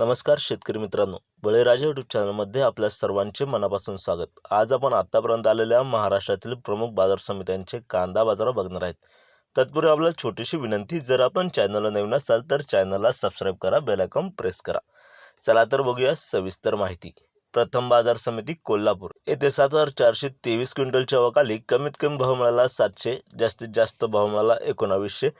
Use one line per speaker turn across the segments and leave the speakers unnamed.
नमस्कार शेतकरी मित्रांनो. बळीराजा यूट्यूब चॅनलमध्ये आपल्या सर्वांचे मनापासून स्वागत. आज आपण आत्तापर्यंत आलेल्या महाराष्ट्रातील प्रमुख बाजार समित्यांचे कांदा बाजार बघणार आहेत. तत्पूर्वी आपल्याला छोटीशी विनंती जर आपण चॅनलला नवीन असाल तर चॅनलला सबस्क्राईब करा बेलायकॉन प्रेस करा. चला तर बघूया सविस्तर माहिती. प्रथम बाजार समिती कोल्हापूर. येथे सात हजार चारशे तेवीस क्विंटलच्या वकाली कमीत कमी भाव मिळाला सातशे जास्तीत जास्त भाव मिळाला एकोणावीसशे.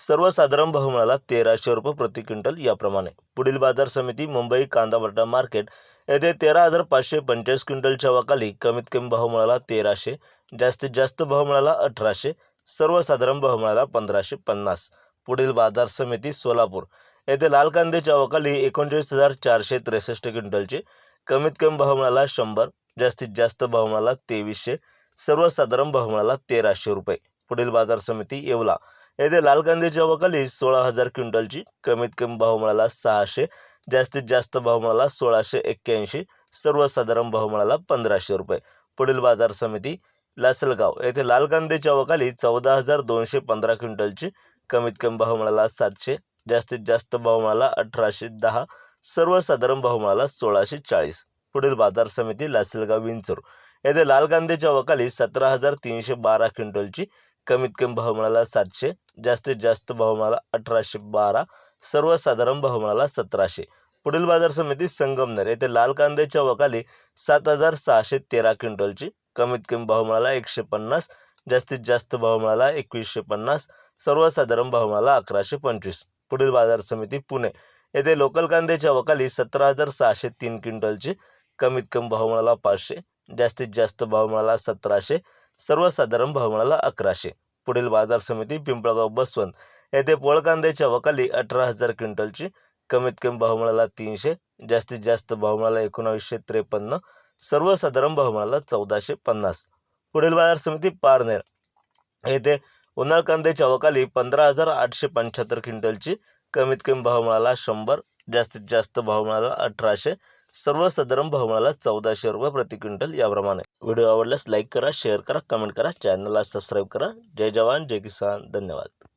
सर्वसाधारण भाव मिळाला तेराशे रुपये प्रति क्विंटल याप्रमाणे. पुढील बाजार समिती मुंबई कांदा बटाटा मार्केट येथे तेरा हजार पाचशे पंचेचाळीस क्विंटलच्या वाकाली कमीत कमी भाव मिळाला तेराशे जास्तीत जास्त भाव मिळाला अठराशे सर्वसाधारण भाव मिळाला पंधराशे पन्नास. पुढील बाजार समिती सोलापूर येथे लाल कांद्याच्या वाकाली एकोणचाळीस हजार चारशे त्रेसष्ट क्विंटलचे कमीत कमी भाव मिळाला शंभर जास्तीत जास्त भाव मिळाला तेवीसशे सर्वसाधारण भाव मिळाला तेराशे रुपये. पुढील बाजार समिती येवला येथे लाल कांद्याच्या अवकाली सोळा हजार क्विंटलची कमीत कमी भाव मिळाला सहाशे जास्तीत जास्त भाव मिळाला सोळाशे एक्क्याऐंशी सर्वसाधारण भाव मिळाला पंधराशे रुपये. पुढील बाजार समिती लासलगाव येथे लाल कांद्याच्या वकाली चौदा हजार दोनशे पंधरा क्विंटलची कमीत कमी भाव मिळाला सातशे जास्तीत जास्त भाव मिळाला अठराशे दहा सर्वसाधारण भाव मिळाला सोळाशे चाळीस. पुढील बाजार समिती लासलगाव विंचूर येथे लाल कांद्याच्या वकाली सतरा हजार तीनशे बारा क्विंटलची कमीत कमी भाव मिळाला सातशे जास्तीत जास्त भाव मिळाला अठराशे बारा सर्वसाधारण भाव मिळाला सतराशे. पुढील बाजार समिती संगमनेर. येथे लाल कांद्याच्या वकाली सात हजार सहाशे तेरा क्विंटलची. कमीत कमी भाव मिळाला एकशे पन्नास जास्तीत जास्त भाव मिळाला एकवीसशे पन्नास सर्वसाधारण भाव मिळाला अकराशे पंचवीस. पुढील बाजार समिती पुणे. येथे लोकल कांद्याच्या वकाली सतरा हजार सहाशे तीन क्विंटलची. कमीत कमी भाव मिळाला पाचशे जास्तीत जास्त भाव मिळाला सतराशे सर्वसाधारण भाव अकराशे. पुढील बाजार समिती पिंपळगाव बसवंत. येथे पोळकांद्याच्या वकाली अठरा हजार क्विंटलची. कमीत कमी भाव तीनशे जास्तीत जास्त भावमाला एकोणावीसशे त्रेपन्न सर्वसाधारण भाव चौदाशे पन्नास. पुढील बाजार समिती पारनेर. येथे उन्हाळ कांद्याच्या वकाली पंधरा हजार आठशे पंच्याहत्तर क्विंटलची. कमीत कमी भाव मिळाला शंभर जास्तीत जास्त भाव मिळाला अठराशे सर्वसाधारण भाव चौदाशे रुपये प्रति क्विंटल याप्रमाणे. व्हिडिओ आवडल्यास लाईक करा शेअर करा कमेंट करा चॅनलला सबस्क्राईब करा. जय जवान जय किसान. धन्यवाद.